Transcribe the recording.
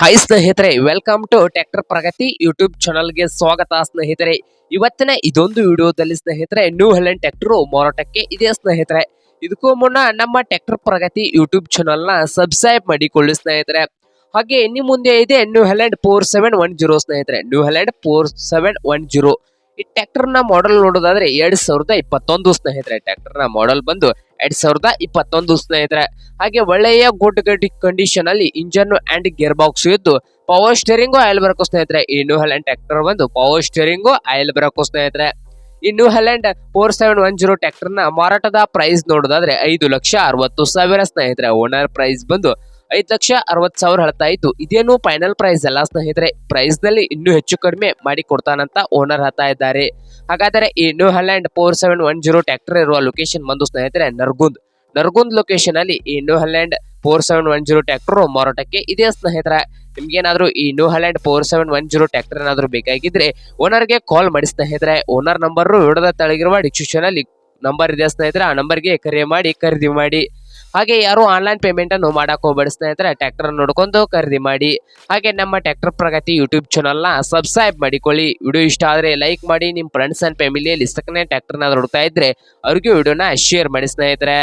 Hi ಸ್ನೇಹಿತರೆ welcome to tractor Pragati YouTube ಚಾನಲ್ಗೆ ಸ್ವಾಗತ ಸ್ನೇಹಿತರೆ. ಇವತ್ತಿನ ಇದೊಂದು ವಿಡಿಯೋದಲ್ಲಿ ಸ್ನೇಹಿತರೆ ನ್ಯೂ ಹೆಲೆಂಡ್ ಟ್ರ್ಯಾಕ್ಟರ್ ಮಾರಾಟಕ್ಕೆ ಇದೆ ಸ್ನೇಹಿತರೆ? ಇದಕ್ಕೂ ಮುನ್ನ ನಮ್ಮ ಟ್ರ್ಯಾಕ್ಟರ್ ಪ್ರಗತಿ ಯೂಟ್ಯೂಬ್ ಚಾನಲ್ನ ಸಬ್ಸ್ಕ್ರೈಬ್ ಮಾಡಿಕೊಳ್ಳಿ ಸ್ನೇಹಿತರೆ. ಹಾಗೆ ಇನ್ನು ಮುಂದೆ ಇದೆ New Holland four seven one zero ಸ್ನೇಹಿತರೆ. New Holland four seven one zero ಈ ಟ್ರ್ಯಾಕ್ಟರ್ನ ಮಾಡೆಲ್ ನೋಡೋದಾದ್ರೆ ಎರಡ್ ಸಾವಿರದ ಇಪ್ಪತ್ತೊಂದು ಸ್ನೇಹಿತರೆ. ಟ್ರ್ಯಾಕ್ಟರ್ನ ಮಾಡೆಲ್ ಬಂದು ಎರಡ್ ಸಾವಿರದ ಇಪ್ಪತ್ತೊಂದು ಸ್ನೇಹಿತರೆ. ಹಾಗೆ ಒಳ್ಳೆಯ ಗುಡ್ ಕಂಡೀಷನ್ ಅಲ್ಲಿ ಇಂಜನ್ ಅಂಡ್ ಗೇರ್ ಬಾಕ್ಸ್ ಇದ್ದು ಪವರ್ ಸ್ಟೇರಿಂಗು ಆಯಿಲ್ ಬರಕು ಸ್ನೇಹಿತರೆ. ಈ ನ್ಯೂ ಹೆಲೆಂಡ್ ಟ್ರ್ಯಾಕ್ಟರ್ ಬಂದು ಪವರ್ ಸ್ಟೇರಿಂಗು ಆಯಿಲ್ ಬರಕು ಸ್ನೇಹಿತರೆ. ಈ New Holland four seven one zero ಟ್ರ್ಯಾಕ್ಟರ್ನ ಮಾರಾಟದ ಪ್ರೈಸ್ ನೋಡೋದಾದ್ರೆ ಐದು ಲಕ್ಷ ಅರವತ್ತು ಸಾವಿರ ಸ್ನೇಹಿತರೆ. ಓನರ್ ಪ್ರೈಸ್ ಬಂದು ಐದು ಲಕ್ಷ ಅರವತ್ತು ಸಾವಿರ ಹೇಳ್ತಾ ಇತ್ತು ಇದೇನು ಫೈನಲ್ ಪ್ರೈಸ್ ಅಲ್ಲ ಸ್ನೇಹಿತರೆ. ಪ್ರೈಸ್ನಲ್ಲಿ ಇನ್ನೂ ಹೆಚ್ಚು ಕಡಿಮೆ ಮಾಡಿ ಕೊಡ್ತಾನಂತ ಓನರ್ ಹೇಳ್ತಾ ಇದ್ದಾರೆ. ಹಾಗಾದರೆ ಈ New Holland four seven one zero tractor ಇರುವ ಲೊಕೇಶನ್ ಬಂದು ಸ್ನೇಹಿತರೆ, ನರ್ಗುಂದ್. ನರ್ಗುಂದ್ ಲೊಕೇಶನ್ ಅಲ್ಲಿ ಈ New Holland four seven one zero tractor ಮಾರಾಟಕ್ಕೆ ಇದೆ ಸ್ನೇಹಿತರೆ? ನಿಮ್ಗೇನಾದ್ರೂ ಈ New Holland four seven one zero tractor ಏನಾದ್ರೂ ಬೇಕಾಗಿದ್ರೆ ಓನರ್ಗೆ ಕಾಲ್ ಮಾಡಿ ಸ್ನೇಹಿತರೆ. ಓನರ್ ನಂಬರ್ ವಿಡದ ತಳಗಿರುವ ಡಿಸ್ಕ್ರಿಪ್ಷನ್ ಅಲ್ಲಿ ನಂಬರ್ ಇದೆ ಸ್ನೇಹಿತರೆ? ಆ ನಂಬರ್ಗೆ ಕರೆ ಮಾಡಿ, ಖರೀದಿ ಮಾಡಿ. ಹಾಗೆ ಯಾರು ಆನ್ಲೈನ್ ಪೇಮೆಂಟ್ ಅನ್ನು ಮಾಡಕ್ ಹೋಗ್ಬೇಡಿ ಸ್ನೇಹಿತರೆ ಟ್ರ್ಯಾಕ್ಟರ್ ನೋಡ್ಕೊಂಡು ಖರೀದಿ ಮಾಡಿ. ಹಾಗೆ ನಮ್ಮ ಟ್ರ್ಯಾಕ್ಟರ್ ಪ್ರಗತಿ ಯೂಟ್ಯೂಬ್ ಚಾನಲ್ನ ಸಬ್ಸ್ಕ್ರೈಬ್ ಮಾಡಿಕೊಳ್ಳಿ. ವಿಡಿಯೋ ಇಷ್ಟ ಆದ್ರೆ ಲೈಕ್ ಮಾಡಿ. ನಿಮ್ಮ ಫ್ರೆಂಡ್ಸ್ ಅಂಡ್ ಫ್ಯಾಮಿಲಿಯಲ್ಲಿ ಇಷ್ಟಕ್ಕನೆ ಟ್ರ್ಯಾಕ್ಟರ್ ನೋಡ್ತಾ ಇದ್ರೆ ಅವ್ರಿಗೂ ವಿಡಿಯೋನ ಶೇರ್ ಮಾಡಿ ಸ್ನೇಹಿತರೆ.